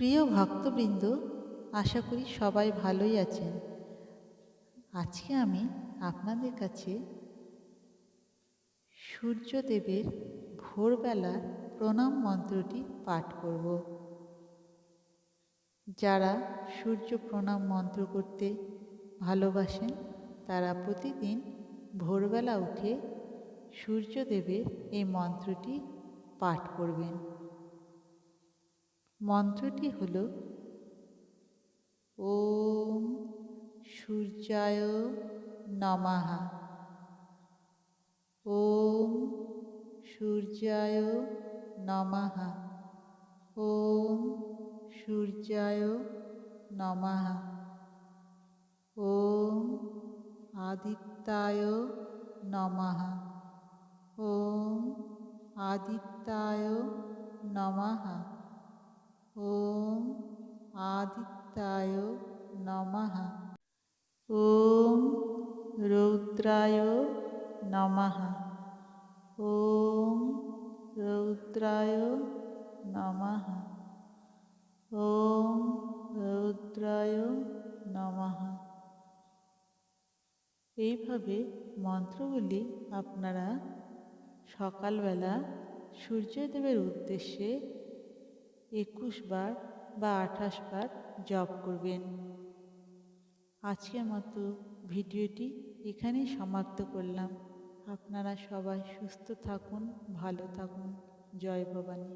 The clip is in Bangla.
প্রিয় ভক্তবৃন্দ, আশা করি সবাই ভালোই আছেন। আজকে আমি আপনাদের কাছে সূর্যদেবের ভোরবেলার প্রণাম মন্ত্রটি পাঠ করব। যারা সূর্য প্রণাম মন্ত্র করতে ভালোবাসেন, তারা প্রতিদিন ভোরবেলা উঠে সূর্যদেবের এই মন্ত্রটি পাঠ করবেন। মন্ত্রটি হল, ওম সূর্যায় নমাহা ওম সূর্যায় নমাহা ওম সূর্যায় নমাহা ওম আদিত্যায় নমাহা ওম আদিত্যায় নমাহা ওম আদিত্যায় নমঃ। ওম রৌদ্রায় নমঃ। ওম রৌদ্রায় নমঃ। ওম রৌদ্রায় নমঃ। এইভাবে মন্ত্রগুলি আপনারা সকালবেলা সূর্যদেবের উদ্দেশ্যে একুশ বার বা আঠাশ বার জপ করবেন। আজকের মতো ভিডিওটি এখানেই সমাপ্ত করলাম। আপনারা সবাই সুস্থ থাকুন, ভালো থাকুন। জয় ভবানী।